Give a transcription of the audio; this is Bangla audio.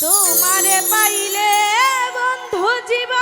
তোমারে পাইলে বন্ধু জীবন